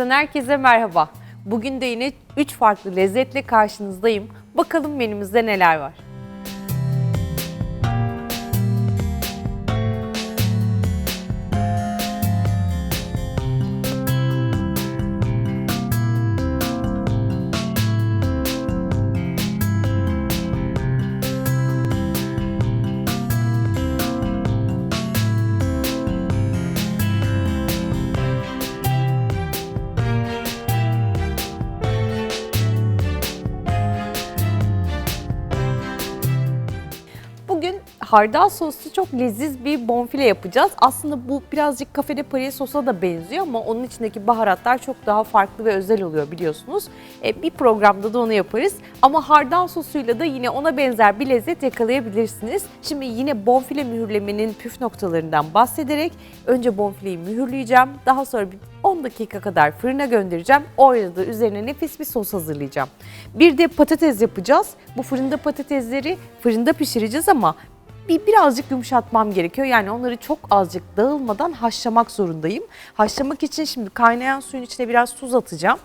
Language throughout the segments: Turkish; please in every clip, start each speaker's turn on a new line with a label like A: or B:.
A: Sofyalarımızdan herkese merhaba. Bugün de yine 3 farklı lezzetle karşınızdayım. Bakalım menümüzde neler var. Hardal soslu çok leziz bir bonfile yapacağız. Aslında bu birazcık kafede Paris sosa da benziyor ama onun içindeki baharatlar çok daha farklı ve özel oluyor biliyorsunuz. E, bir programda da onu yaparız. Ama hardal sosuyla da yine ona benzer bir lezzet yakalayabilirsiniz. Şimdi yine bonfile mühürlemenin püf noktalarından bahsederek önce bonfileyi mühürleyeceğim. Daha sonra bir 10 dakika kadar fırına göndereceğim. Orada da üzerine nefis bir sos hazırlayacağım. Bir de patates yapacağız. Bu fırında patatesleri fırında pişireceğiz ama bir birazcık yumuşatmam gerekiyor. Yani onları çok azıcık dağılmadan haşlamak zorundayım. Haşlamak için şimdi kaynayan suyun içine biraz tuz atacağım.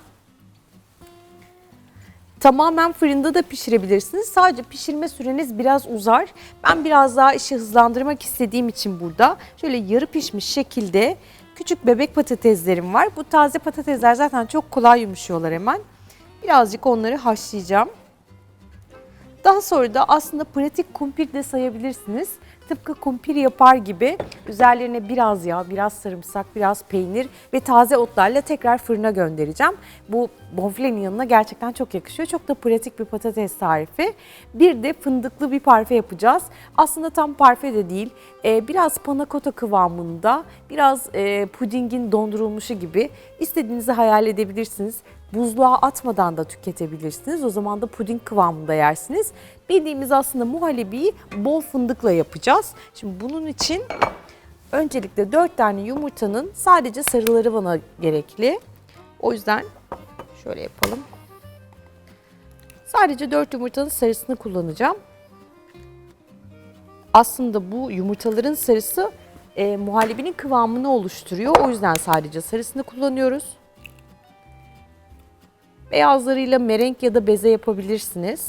A: Tamamen fırında da pişirebilirsiniz. Sadece pişirme süreniz biraz uzar. Ben biraz daha işi hızlandırmak istediğim için burada şöyle yarı pişmiş şekilde küçük bebek patateslerim var. Bu taze patatesler zaten çok kolay yumuşuyorlar hemen. Birazcık onları haşlayacağım. Daha sonra da aslında pratik kumpir de sayabilirsiniz. Tıpkı kumpir yapar gibi üzerlerine biraz yağ, biraz sarımsak, biraz peynir ve taze otlarla tekrar fırına göndereceğim. Bu bonfilenin yanına gerçekten çok yakışıyor. Çok da pratik bir patates tarifi. Bir de fındıklı bir parfe yapacağız. Aslında tam parfe de değil. Ee, biraz panakota kıvamında, biraz e, pudingin dondurulmuşu gibi istediğinizi hayal edebilirsiniz. Buzluğa atmadan da tüketebilirsiniz. O zaman da puding kıvamında yersiniz. Bildiğimiz aslında muhallebiyi bol fındıkla yapacağız. Şimdi bunun için öncelikle 4 tane yumurtanın sadece sarıları bana gerekli. O yüzden şöyle yapalım. Sadece 4 yumurtanın sarısını kullanacağım. Aslında bu yumurtaların sarısı e, muhallebinin kıvamını oluşturuyor. O yüzden sadece sarısını kullanıyoruz. Beyazlarıyla merenk ya da beze yapabilirsiniz.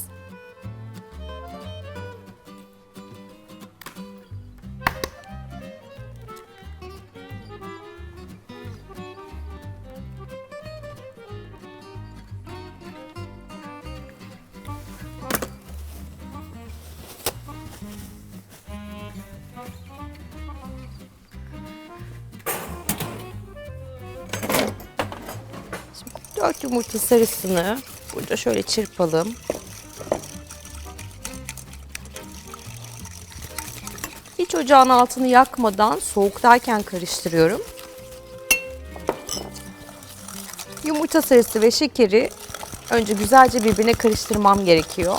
A: Dört yumurta sarısını burada şöyle çırpalım. Hiç ocağın altını yakmadan soğuktayken karıştırıyorum. Yumurta sarısı ve şekeri önce güzelce birbirine karıştırmam gerekiyor.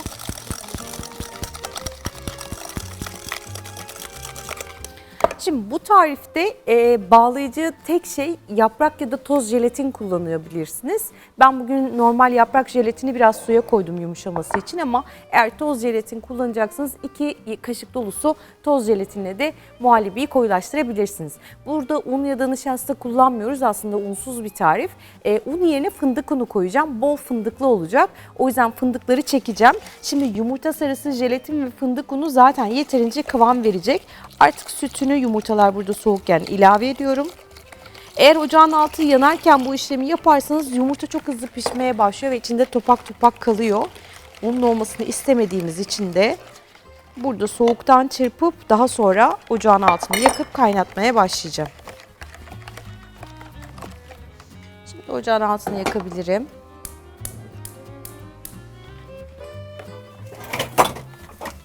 A: Şimdi bu tarifte e, bağlayıcı tek şey yaprak ya da toz jelatin kullanabilirsiniz. Ben bugün normal yaprak jelatini biraz suya koydum yumuşaması için ama eğer toz jelatin kullanacaksınız 2 kaşık dolusu toz jelatinle de muhallebiyi koyulaştırabilirsiniz. Burada un ya da nişasta kullanmıyoruz aslında unsuz bir tarif. E, un yerine fındık unu koyacağım. Bol fındıklı olacak. O yüzden fındıkları çekeceğim. Şimdi yumurta sarısı, jelatin ve fındık unu zaten yeterince kıvam verecek. Artık sütünü yumurtalar burada soğukken ilave ediyorum. Eğer ocağın altı yanarken bu işlemi yaparsanız yumurta çok hızlı pişmeye başlıyor ve içinde topak topak kalıyor. Bunun olmasını istemediğimiz için de burada soğuktan çırpıp daha sonra ocağın altını yakıp kaynatmaya başlayacağım. Şimdi ocağın altını yakabilirim.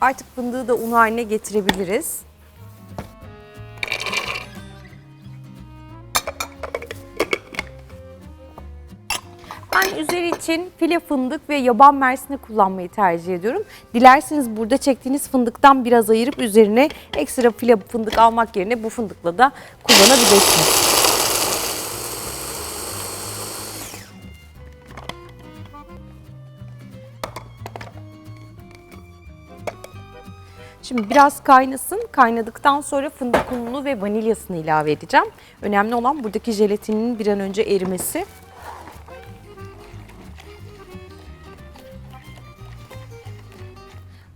A: Artık fındığı da un haline getirebiliriz. Ben üzeri için file fındık ve yaban mersini kullanmayı tercih ediyorum. Dilerseniz burada çektiğiniz fındıktan biraz ayırıp üzerine ekstra file fındık almak yerine bu fındıkla da kullanabilirsiniz. Şimdi biraz kaynasın. Kaynadıktan sonra fındık ununu ve vanilyasını ilave edeceğim. Önemli olan buradaki jelatinin bir an önce erimesi.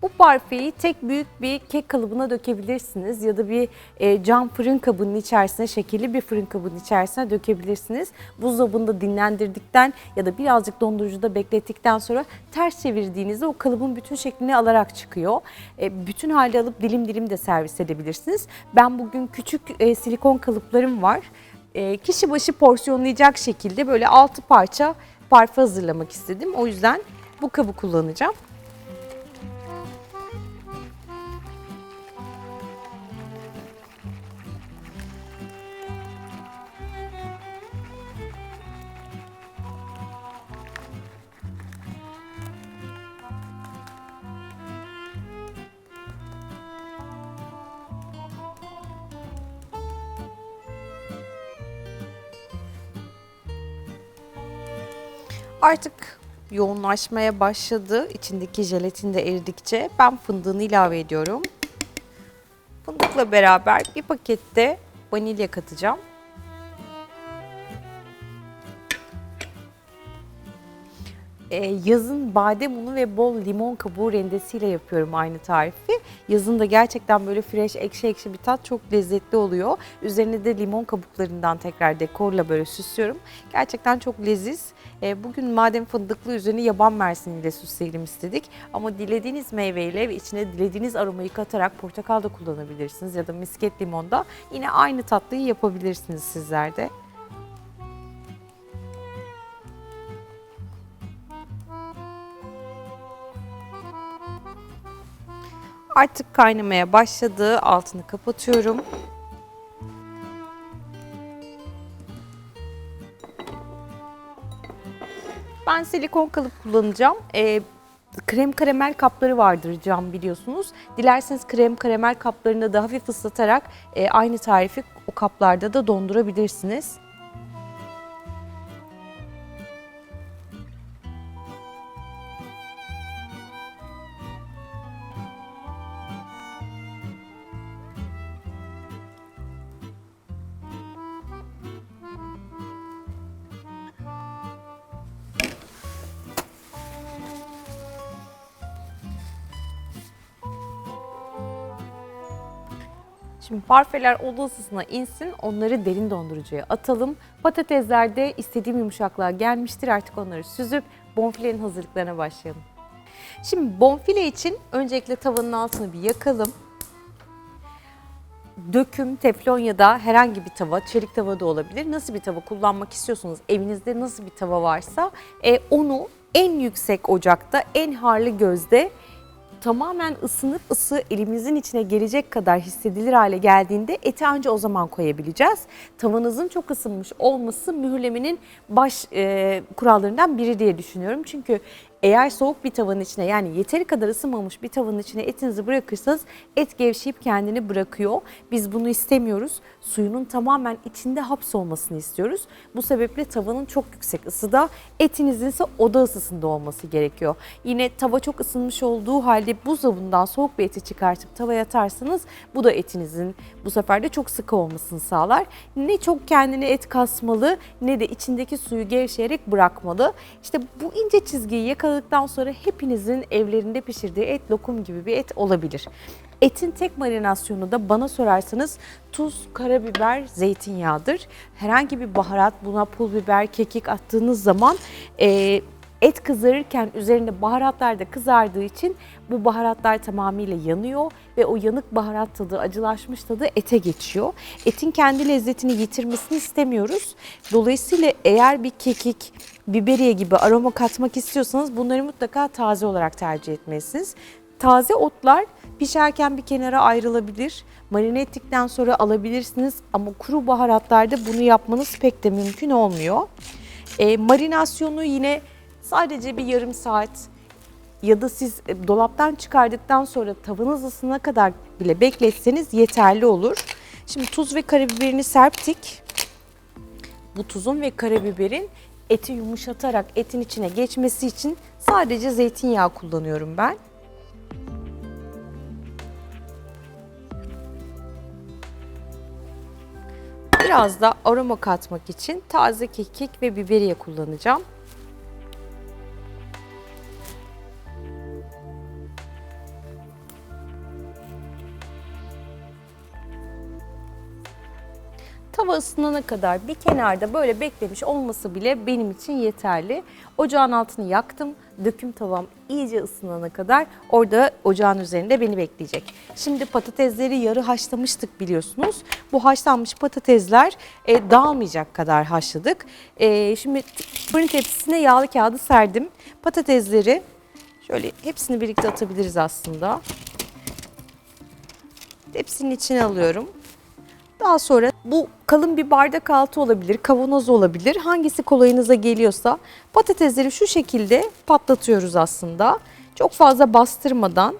A: Bu parfeyi tek büyük bir kek kalıbına dökebilirsiniz ya da bir e, cam fırın kabının içerisine, şekilli bir fırın kabının içerisine dökebilirsiniz. Buzdolabında dinlendirdikten ya da birazcık dondurucuda beklettikten sonra ters çevirdiğinizde o kalıbın bütün şeklini alarak çıkıyor. E, bütün halde alıp dilim dilim de servis edebilirsiniz. Ben bugün küçük e, silikon kalıplarım var. E, kişi başı porsiyonlayacak şekilde böyle 6 parça parfe hazırlamak istedim. O yüzden bu kabı kullanacağım. Artık yoğunlaşmaya başladı. İçindeki jelatin de eridikçe ben fındığını ilave ediyorum. Fındıkla beraber bir pakette vanilya katacağım. Ee, yazın badem unu ve bol limon kabuğu rendesiyle yapıyorum aynı tarifi. Yazın da gerçekten böyle fresh ekşi ekşi bir tat çok lezzetli oluyor. Üzerine de limon kabuklarından tekrar dekorla böyle süslüyorum. Gerçekten çok leziz. Ee, bugün madem fındıklı üzerine yaban mersiniyle süsleyelim istedik. Ama dilediğiniz meyveyle ve içine dilediğiniz aromayı katarak portakal da kullanabilirsiniz ya da misket limonda. Yine aynı tatlıyı yapabilirsiniz sizler de. Artık kaynamaya başladı. Altını kapatıyorum. Ben silikon kalıp kullanacağım. Ee, krem karamel kapları vardır cam biliyorsunuz. Dilerseniz krem karamel kaplarını da hafif ıslatarak e, aynı tarifi o kaplarda da dondurabilirsiniz. Şimdi parfeler oda ısısına insin, onları derin dondurucuya atalım. Patatesler de istediğim yumuşaklığa gelmiştir. Artık onları süzüp bonfilenin hazırlıklarına başlayalım. Şimdi bonfile için öncelikle tavanın altını bir yakalım. Döküm, teflon ya da herhangi bir tava, çelik tava da olabilir. Nasıl bir tava kullanmak istiyorsanız, evinizde nasıl bir tava varsa e, onu en yüksek ocakta, en harlı gözde tamamen ısınıp ısı elimizin içine gelecek kadar hissedilir hale geldiğinde eti anca o zaman koyabileceğiz. Tavanızın çok ısınmış olması mühürlemenin baş e, kurallarından biri diye düşünüyorum. Çünkü eğer soğuk bir tavanın içine yani yeteri kadar ısınmamış bir tavanın içine etinizi bırakırsanız et gevşeyip kendini bırakıyor. Biz bunu istemiyoruz. Suyunun tamamen içinde hapsolmasını istiyoruz. Bu sebeple tavanın çok yüksek ısıda etinizin ise oda ısısında olması gerekiyor. Yine tava çok ısınmış olduğu halde buzdolabından soğuk bir eti çıkartıp tavaya atarsanız bu da etinizin bu sefer de çok sıkı olmasını sağlar. Ne çok kendine et kasmalı ne de içindeki suyu gevşeyerek bırakmalı. İşte bu ince çizgiyi yakaladıktan sonra hepinizin evlerinde pişirdiği et lokum gibi bir et olabilir. Etin tek marinasyonu da bana sorarsanız tuz, karabiber, zeytinyağıdır. Herhangi bir baharat buna pul biber, kekik attığınız zaman e, et kızarırken üzerinde baharatlar da kızardığı için bu baharatlar tamamıyla yanıyor ve o yanık baharat tadı, acılaşmış tadı ete geçiyor. Etin kendi lezzetini yitirmesini istemiyoruz. Dolayısıyla eğer bir kekik, biberiye gibi aroma katmak istiyorsanız bunları mutlaka taze olarak tercih etmelisiniz. Taze otlar pişerken bir kenara ayrılabilir. Marine ettikten sonra alabilirsiniz ama kuru baharatlarda bunu yapmanız pek de mümkün olmuyor. E, marinasyonu yine Sadece bir yarım saat ya da siz e, dolaptan çıkardıktan sonra tavanız ısınana kadar bile bekletseniz yeterli olur. Şimdi tuz ve karabiberini serptik. Bu tuzun ve karabiberin eti yumuşatarak etin içine geçmesi için sadece zeytinyağı kullanıyorum ben. Biraz da aroma katmak için taze kekik ve biberiye kullanacağım. Isınana kadar bir kenarda böyle beklemiş olması bile benim için yeterli. Ocağın altını yaktım. Döküm tavam iyice ısınana kadar orada ocağın üzerinde beni bekleyecek. Şimdi patatesleri yarı haşlamıştık biliyorsunuz. Bu haşlanmış patatesler e, dağılmayacak kadar haşladık. E, şimdi fırın tepsisine yağlı kağıdı serdim. Patatesleri şöyle hepsini birlikte atabiliriz aslında. Tepsinin içine alıyorum. Daha sonra bu kalın bir bardak altı olabilir, kavanoz olabilir. Hangisi kolayınıza geliyorsa patatesleri şu şekilde patlatıyoruz aslında. Çok fazla bastırmadan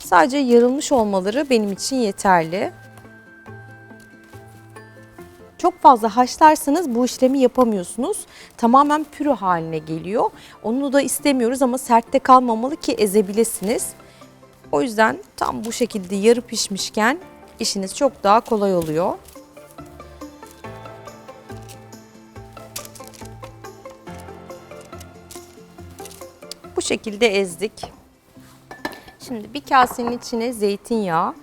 A: sadece yarılmış olmaları benim için yeterli. Çok fazla haşlarsanız bu işlemi yapamıyorsunuz. Tamamen pürü haline geliyor. Onu da istemiyoruz ama sertte kalmamalı ki ezebilesiniz. O yüzden tam bu şekilde yarı pişmişken işiniz çok daha kolay oluyor. Bu şekilde ezdik. Şimdi bir kasenin içine zeytinyağı,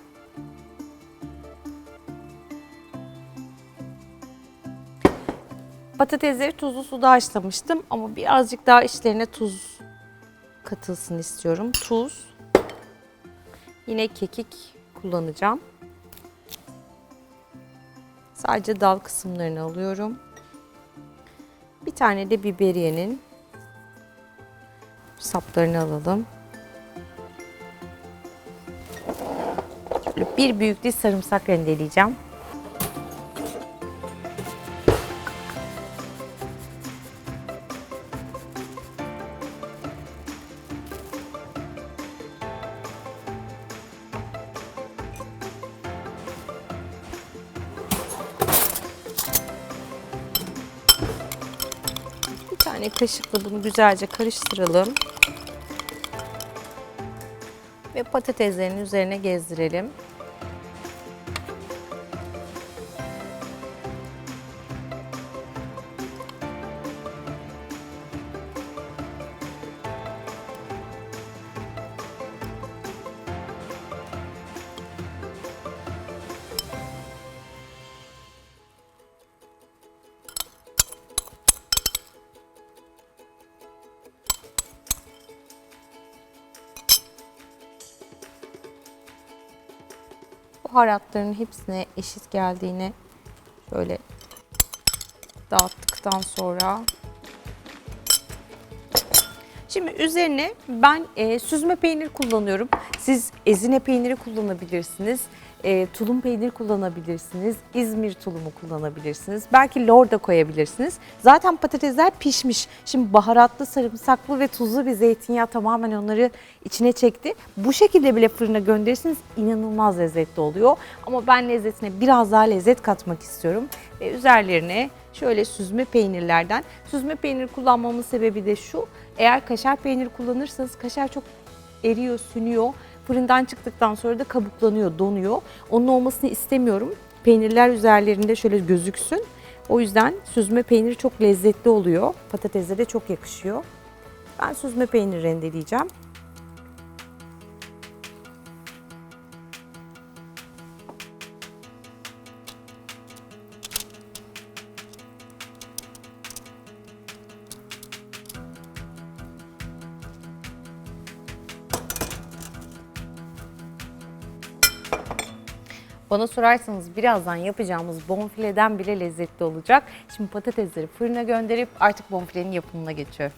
A: Patatesleri tuzlu suda haşlamıştım ama birazcık daha içlerine tuz katılsın istiyorum. Tuz. Yine kekik kullanacağım. Sadece dal kısımlarını alıyorum. Bir tane de biberiyenin saplarını alalım. Bir büyük diş sarımsak rendeleyeceğim. Tane kaşıkla bunu güzelce karıştıralım. Ve patateslerin üzerine gezdirelim. Baharatların hepsine eşit geldiğini şöyle dağıttıktan sonra Şimdi üzerine ben e, süzme peynir kullanıyorum. Siz ezine peyniri kullanabilirsiniz. E, tulum peynir kullanabilirsiniz. İzmir tulumu kullanabilirsiniz. Belki lor da koyabilirsiniz. Zaten patatesler pişmiş. Şimdi baharatlı, sarımsaklı ve tuzlu bir zeytinyağı tamamen onları içine çekti. Bu şekilde bile fırına gönderirsiniz inanılmaz lezzetli oluyor. Ama ben lezzetine biraz daha lezzet katmak istiyorum. Ve üzerlerine şöyle süzme peynirlerden. Süzme peynir kullanmamın sebebi de şu. Eğer kaşar peynir kullanırsanız kaşar çok eriyor, sünüyor. Fırından çıktıktan sonra da kabuklanıyor, donuyor. Onun olmasını istemiyorum. Peynirler üzerlerinde şöyle gözüksün. O yüzden süzme peynir çok lezzetli oluyor. Patatese de çok yakışıyor. Ben süzme peynir rendeleyeceğim. Bana sorarsanız birazdan yapacağımız bonfileden bile lezzetli olacak. Şimdi patatesleri fırına gönderip artık bonfilenin yapımına geçiyorum.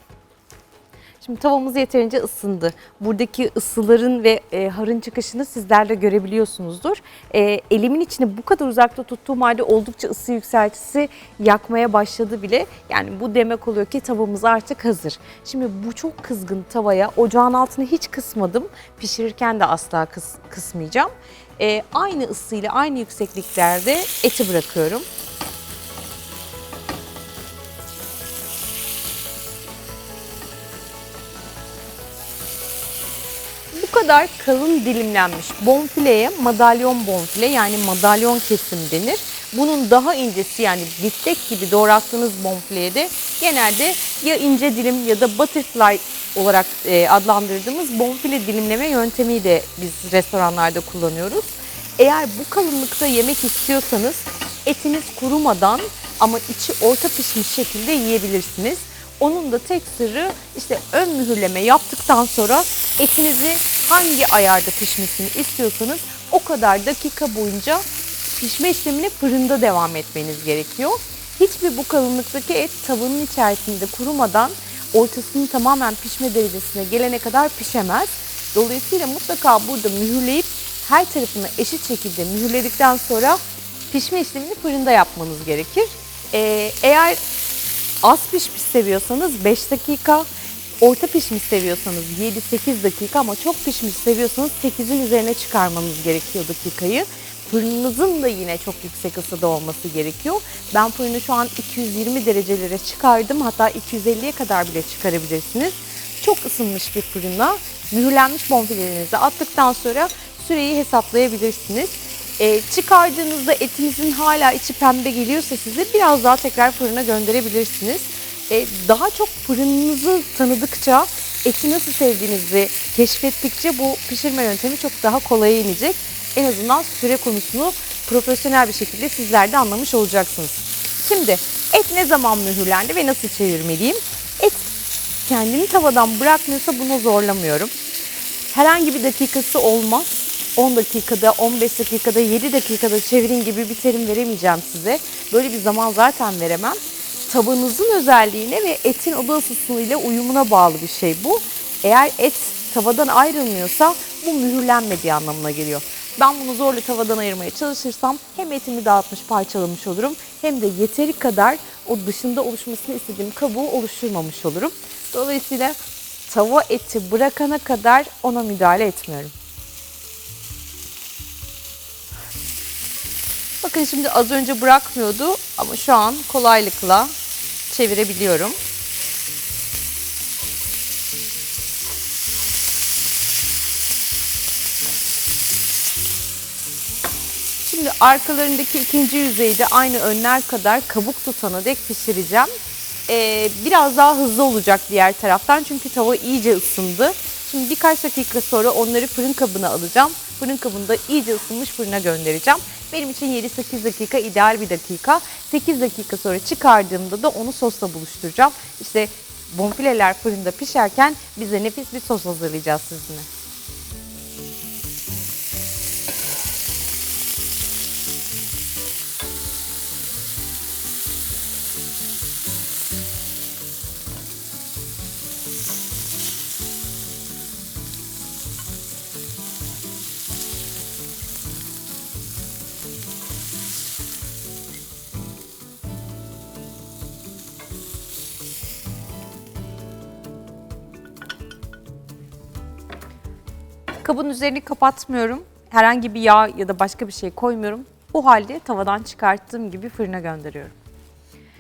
A: Şimdi tavamız yeterince ısındı. Buradaki ısıların ve e, harın çıkışını sizler de görebiliyorsunuzdur. E, elimin içine bu kadar uzakta tuttuğum halde oldukça ısı yükseltisi yakmaya başladı bile. Yani bu demek oluyor ki tavamız artık hazır. Şimdi bu çok kızgın tavaya ocağın altını hiç kısmadım. Pişirirken de asla kıs, kısmayacağım. E, aynı ısıyla aynı yüksekliklerde eti bırakıyorum. Kadar kalın dilimlenmiş bonfileye madalyon bonfile yani madalyon kesim denir. Bunun daha incesi yani biftek gibi doğrattığınız bonfileye de genelde ya ince dilim ya da butterfly olarak e, adlandırdığımız bonfile dilimleme yöntemi de biz restoranlarda kullanıyoruz. Eğer bu kalınlıkta yemek istiyorsanız etiniz kurumadan ama içi orta pişmiş şekilde yiyebilirsiniz. Onun da tek sırrı işte ön mühürleme yaptıktan sonra etinizi hangi ayarda pişmesini istiyorsanız o kadar dakika boyunca pişme işlemine fırında devam etmeniz gerekiyor. Hiçbir bu kalınlıktaki et tavanın içerisinde kurumadan ortasının tamamen pişme derecesine gelene kadar pişemez. Dolayısıyla mutlaka burada mühürleyip her tarafını eşit şekilde mühürledikten sonra pişme işlemini fırında yapmanız gerekir. Ee, eğer az pişmiş seviyorsanız 5 dakika, orta pişmiş seviyorsanız 7-8 dakika ama çok pişmiş seviyorsanız 8'in üzerine çıkarmanız gerekiyor dakikayı. Fırınınızın da yine çok yüksek ısıda olması gerekiyor. Ben fırını şu an 220 derecelere çıkardım. Hatta 250'ye kadar bile çıkarabilirsiniz. Çok ısınmış bir fırına mühürlenmiş bonfilelerinizi attıktan sonra süreyi hesaplayabilirsiniz. Ee, çıkardığınızda etinizin hala içi pembe geliyorsa size biraz daha tekrar fırına gönderebilirsiniz. Ee, daha çok fırınınızı tanıdıkça, eti nasıl sevdiğinizi keşfettikçe bu pişirme yöntemi çok daha kolay inecek. En azından süre konusunu profesyonel bir şekilde sizler de anlamış olacaksınız. Şimdi et ne zaman mühürlendi ve nasıl çevirmeliyim? Et kendini tavadan bırakmıyorsa bunu zorlamıyorum. Herhangi bir dakikası olmaz. 10 dakikada, 15 dakikada, 7 dakikada çevirin gibi bir terim veremeyeceğim size. Böyle bir zaman zaten veremem. Tavanızın özelliğine ve etin oda ısısıyla uyumuna bağlı bir şey bu. Eğer et tavadan ayrılmıyorsa bu mühürlenmediği anlamına geliyor. Ben bunu zorla tavadan ayırmaya çalışırsam hem etimi dağıtmış parçalamış olurum hem de yeteri kadar o dışında oluşmasını istediğim kabuğu oluşturmamış olurum. Dolayısıyla tava eti bırakana kadar ona müdahale etmiyorum. Bakın şimdi az önce bırakmıyordu ama şu an kolaylıkla çevirebiliyorum. Şimdi arkalarındaki ikinci yüzeyi de aynı önler kadar kabuk tutana dek pişireceğim. Ee, biraz daha hızlı olacak diğer taraftan çünkü tava iyice ısındı. Şimdi birkaç dakika sonra onları fırın kabına alacağım. Fırın kabında iyice ısınmış fırına göndereceğim. Benim için 7-8 dakika ideal bir dakika. 8 dakika sonra çıkardığımda da onu sosla buluşturacağım. İşte bonfileler fırında pişerken bize nefis bir sos hazırlayacağız sizinle. Kabın üzerini kapatmıyorum. Herhangi bir yağ ya da başka bir şey koymuyorum. Bu halde tavadan çıkarttığım gibi fırına gönderiyorum.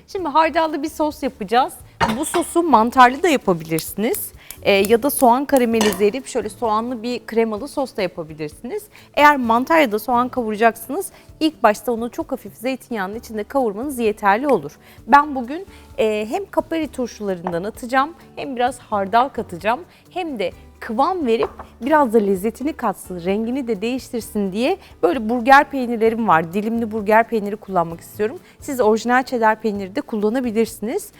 A: Şimdi hardallı bir sos yapacağız. Bu sosu mantarlı da yapabilirsiniz. Ee, ya da soğan karamelize edip şöyle soğanlı bir kremalı sos da yapabilirsiniz. Eğer mantar ya da soğan kavuracaksınız ilk başta onu çok hafif zeytinyağının içinde kavurmanız yeterli olur. Ben bugün e, hem kapari turşularından atacağım hem biraz hardal katacağım hem de kıvam verip biraz da lezzetini katsın, rengini de değiştirsin diye böyle burger peynirlerim var. Dilimli burger peyniri kullanmak istiyorum. Siz orijinal cheddar peyniri de kullanabilirsiniz.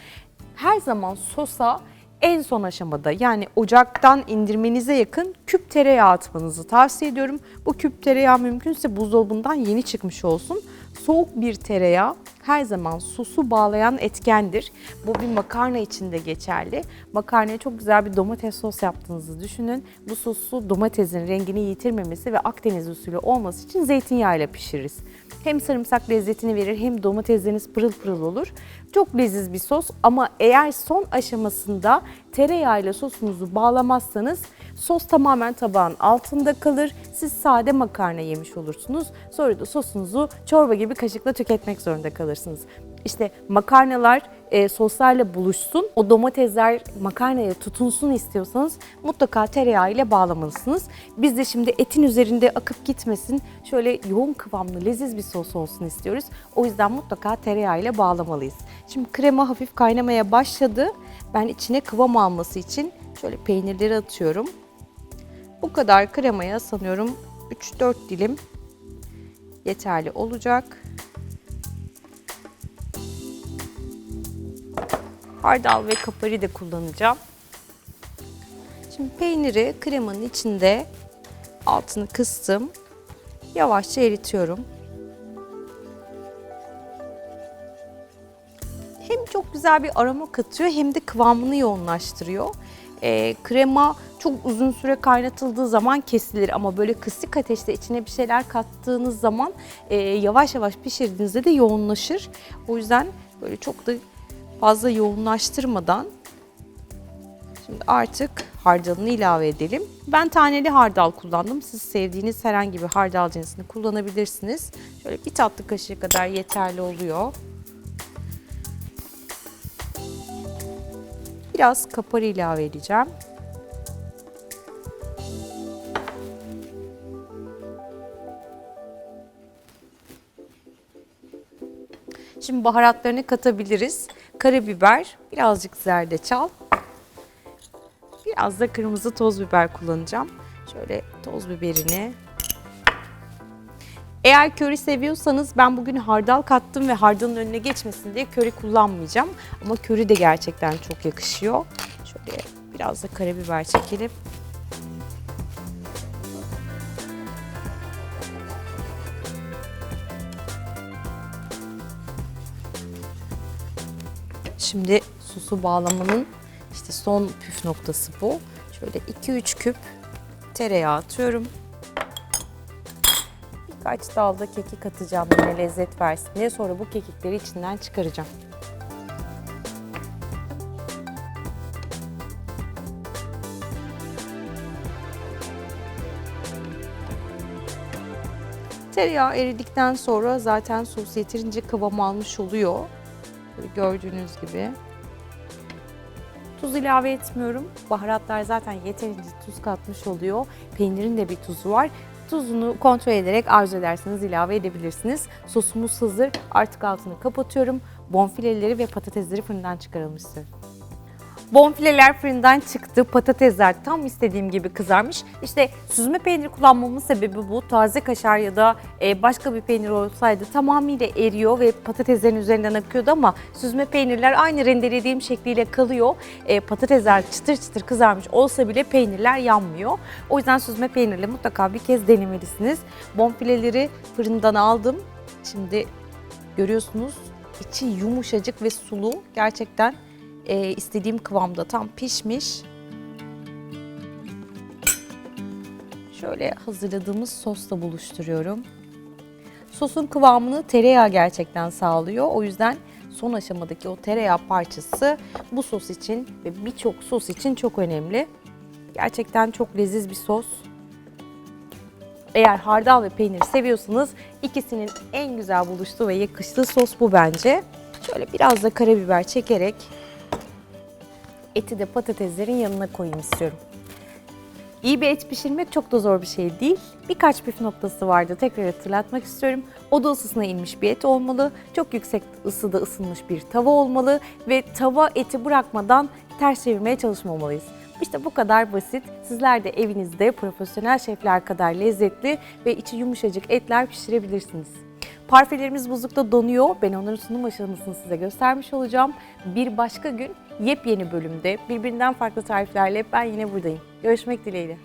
A: Her zaman sosa en son aşamada yani ocaktan indirmenize yakın küp tereyağı atmanızı tavsiye ediyorum. Bu küp tereyağı mümkünse buzdolabından yeni çıkmış olsun. Soğuk bir tereyağı her zaman sosu bağlayan etkendir. Bu bir makarna için de geçerli. Makarnaya çok güzel bir domates sos yaptığınızı düşünün. Bu sosu domatesin rengini yitirmemesi ve Akdeniz usulü olması için zeytinyağıyla pişiririz. Hem sarımsak lezzetini verir hem domatesleriniz pırıl pırıl olur. Çok leziz bir sos ama eğer son aşamasında tereyağıyla sosunuzu bağlamazsanız sos tamamen tabağın altında kalır. Siz sade makarna yemiş olursunuz. Sonra da sosunuzu çorba gibi kaşıkla tüketmek zorunda kalırsınız. İşte makarnalar e, soslarla buluşsun, o domatesler makarnaya tutunsun istiyorsanız mutlaka tereyağı ile bağlamalısınız. Biz de şimdi etin üzerinde akıp gitmesin, şöyle yoğun kıvamlı leziz bir sos olsun istiyoruz. O yüzden mutlaka tereyağı ile bağlamalıyız. Şimdi krema hafif kaynamaya başladı. Ben içine kıvam alması için şöyle peynirleri atıyorum. Bu kadar kremaya sanıyorum 3-4 dilim yeterli olacak. Hardal ve kapari de kullanacağım. Şimdi peyniri kremanın içinde altını kıstım. Yavaşça eritiyorum. Hem çok güzel bir aroma katıyor hem de kıvamını yoğunlaştırıyor. Ee, krema çok uzun süre kaynatıldığı zaman kesilir ama böyle kısık ateşte içine bir şeyler kattığınız zaman e, yavaş yavaş pişirdiğinizde de yoğunlaşır. O yüzden böyle çok da fazla yoğunlaştırmadan şimdi artık hardalını ilave edelim. Ben taneli hardal kullandım. Siz sevdiğiniz herhangi bir hardal cinsini kullanabilirsiniz. Şöyle bir tatlı kaşığı kadar yeterli oluyor. Biraz kapari ilave edeceğim. Şimdi baharatlarını katabiliriz. Karabiber, birazcık zerdeçal. Biraz da kırmızı toz biber kullanacağım. Şöyle toz biberini. Eğer köri seviyorsanız ben bugün hardal kattım ve hardalın önüne geçmesin diye köri kullanmayacağım. Ama köri de gerçekten çok yakışıyor. Şöyle biraz da karabiber çekelim. Şimdi sosu bağlamanın işte son püf noktası bu. Şöyle 2-3 küp tereyağı atıyorum. Birkaç dalda kekik atacağım yine lezzet versin diye. Sonra bu kekikleri içinden çıkaracağım. Tereyağı eridikten sonra zaten sos yeterince kıvam almış oluyor. Böyle gördüğünüz gibi. Tuz ilave etmiyorum. Baharatlar zaten yeterince tuz katmış oluyor. Peynirin de bir tuzu var. Tuzunu kontrol ederek arzu ederseniz ilave edebilirsiniz. Sosumuz hazır. Artık altını kapatıyorum. Bonfileleri ve patatesleri fırından çıkaralım istiyorum. Bonfileler fırından çıktı. Patatesler tam istediğim gibi kızarmış. İşte süzme peynir kullanmamın sebebi bu. Taze kaşar ya da e, başka bir peynir olsaydı tamamıyla eriyor ve patateslerin üzerinden akıyordu ama süzme peynirler aynı rendelediğim şekliyle kalıyor. E, patatesler çıtır çıtır kızarmış olsa bile peynirler yanmıyor. O yüzden süzme peynirle mutlaka bir kez denemelisiniz. Bonfileleri fırından aldım. Şimdi görüyorsunuz içi yumuşacık ve sulu. Gerçekten e, istediğim kıvamda tam pişmiş. Şöyle hazırladığımız sosla buluşturuyorum. Sosun kıvamını tereyağı gerçekten sağlıyor. O yüzden son aşamadaki o tereyağı parçası bu sos için ve birçok sos için çok önemli. Gerçekten çok leziz bir sos. Eğer hardal ve peynir seviyorsanız ikisinin en güzel buluştuğu ve yakıştığı sos bu bence. Şöyle biraz da karabiber çekerek eti de patateslerin yanına koyayım istiyorum. İyi bir et pişirmek çok da zor bir şey değil. Birkaç püf noktası vardı tekrar hatırlatmak istiyorum. Oda ısısına inmiş bir et olmalı. Çok yüksek ısıda ısınmış bir tava olmalı ve tava eti bırakmadan ters çevirmeye çalışmamalıyız. İşte bu kadar basit. Sizler de evinizde profesyonel şefler kadar lezzetli ve içi yumuşacık etler pişirebilirsiniz. Parfelerimiz buzlukta donuyor. Ben onların sunum aşamasını size göstermiş olacağım. Bir başka gün yepyeni bölümde birbirinden farklı tariflerle ben yine buradayım. Görüşmek dileğiyle.